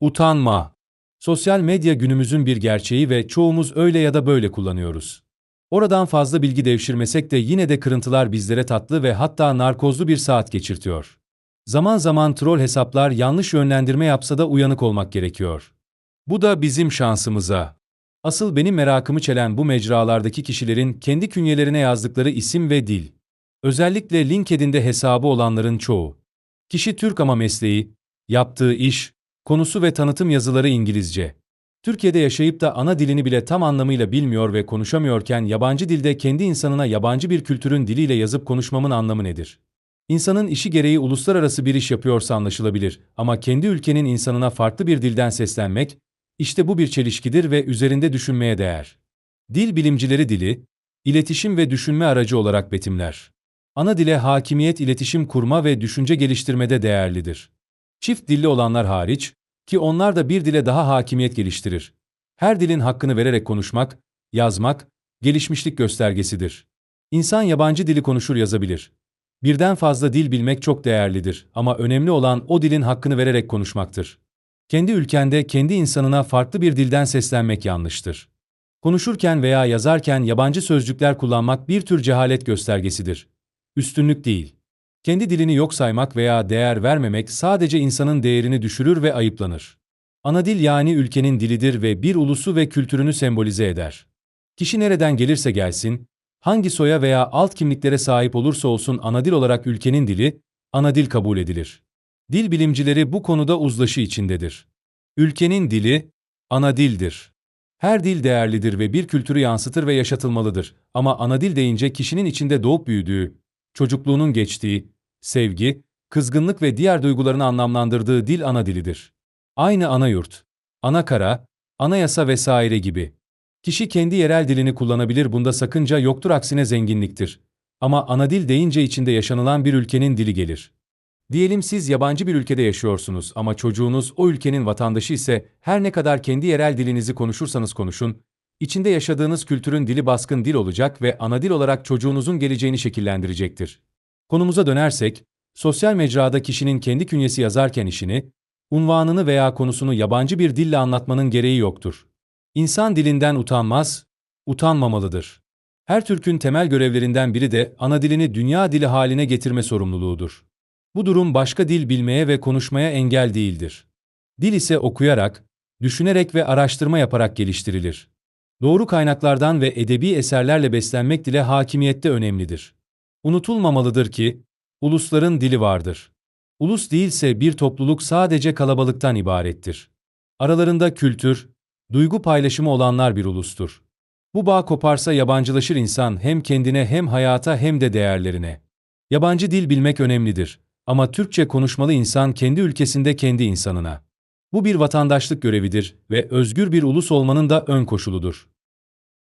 Utanma. Sosyal medya günümüzün bir gerçeği ve çoğumuz öyle ya da böyle kullanıyoruz. Oradan fazla bilgi devşirmesek de yine de kırıntılar bizlere tatlı ve hatta narkozlu bir saat geçirtiyor. Zaman zaman troll hesaplar yanlış yönlendirme yapsa da uyanık olmak gerekiyor. Bu da bizim şansımıza. Asıl benim merakımı çelen bu mecralardaki kişilerin kendi künyelerine yazdıkları isim ve dil. Özellikle LinkedIn'de hesabı olanların çoğu. Kişi Türk ama mesleği, yaptığı iş, konusu ve tanıtım yazıları İngilizce. Türkiye'de yaşayıp da ana dilini bile tam anlamıyla bilmiyor ve konuşamıyorken yabancı dilde kendi insanına yabancı bir kültürün diliyle yazıp konuşmamın anlamı nedir? İnsanın işi gereği uluslararası bir iş yapıyorsa anlaşılabilir ama kendi ülkenin insanına farklı bir dilden seslenmek, işte bu bir çelişkidir ve üzerinde düşünmeye değer. Dil bilimcileri dili, iletişim ve düşünme aracı olarak betimler. Ana dile hakimiyet iletişim kurma ve düşünce geliştirmede değerlidir. Çift dilli olanlar hariç, ki onlar da bir dile daha hakimiyet geliştirir. Her dilin hakkını vererek konuşmak, yazmak, gelişmişlik göstergesidir. İnsan yabancı dili konuşur yazabilir. Birden fazla dil bilmek çok değerlidir ama önemli olan o dilin hakkını vererek konuşmaktır. Kendi ülkende kendi insanına farklı bir dilden seslenmek yanlıştır. Konuşurken veya yazarken yabancı sözcükler kullanmak bir tür cehalet göstergesidir. Üstünlük değil. Kendi dilini yok saymak veya değer vermemek sadece insanın değerini düşürür ve ayıplanır. Ana dil yani ülkenin dilidir ve bir ulusu ve kültürünü sembolize eder. Kişi nereden gelirse gelsin, hangi soya veya alt kimliklere sahip olursa olsun ana dil olarak ülkenin dili, ana dil kabul edilir. Dil bilimcileri bu konuda uzlaşı içindedir. Ülkenin dili, ana dildir. Her dil değerlidir ve bir kültürü yansıtır ve yaşatılmalıdır. Ama ana dil deyince kişinin içinde doğup büyüdüğü, çocukluğunun geçtiği, sevgi, kızgınlık ve diğer duygularını anlamlandırdığı dil ana dilidir. Aynı ana yurt, ana kara, anayasa vesaire gibi. Kişi kendi yerel dilini kullanabilir bunda sakınca yoktur aksine zenginliktir. Ama ana dil deyince içinde yaşanılan bir ülkenin dili gelir. Diyelim siz yabancı bir ülkede yaşıyorsunuz ama çocuğunuz o ülkenin vatandaşı ise her ne kadar kendi yerel dilinizi konuşursanız konuşun, içinde yaşadığınız kültürün dili baskın dil olacak ve ana dil olarak çocuğunuzun geleceğini şekillendirecektir. Konumuza dönersek, sosyal mecrada kişinin kendi künyesi yazarken işini, unvanını veya konusunu yabancı bir dille anlatmanın gereği yoktur. İnsan dilinden utanmaz, utanmamalıdır. Her Türk'ün temel görevlerinden biri de ana dilini dünya dili haline getirme sorumluluğudur. Bu durum başka dil bilmeye ve konuşmaya engel değildir. Dil ise okuyarak, düşünerek ve araştırma yaparak geliştirilir. Doğru kaynaklardan ve edebi eserlerle beslenmek dile hakimiyette önemlidir. Unutulmamalıdır ki, ulusların dili vardır. Ulus değilse bir topluluk sadece kalabalıktan ibarettir. Aralarında kültür, duygu paylaşımı olanlar bir ulustur. Bu bağ koparsa yabancılaşır insan hem kendine hem hayata hem de değerlerine. Yabancı dil bilmek önemlidir ama Türkçe konuşmalı insan kendi ülkesinde kendi insanına. Bu bir vatandaşlık görevidir ve özgür bir ulus olmanın da ön koşuludur.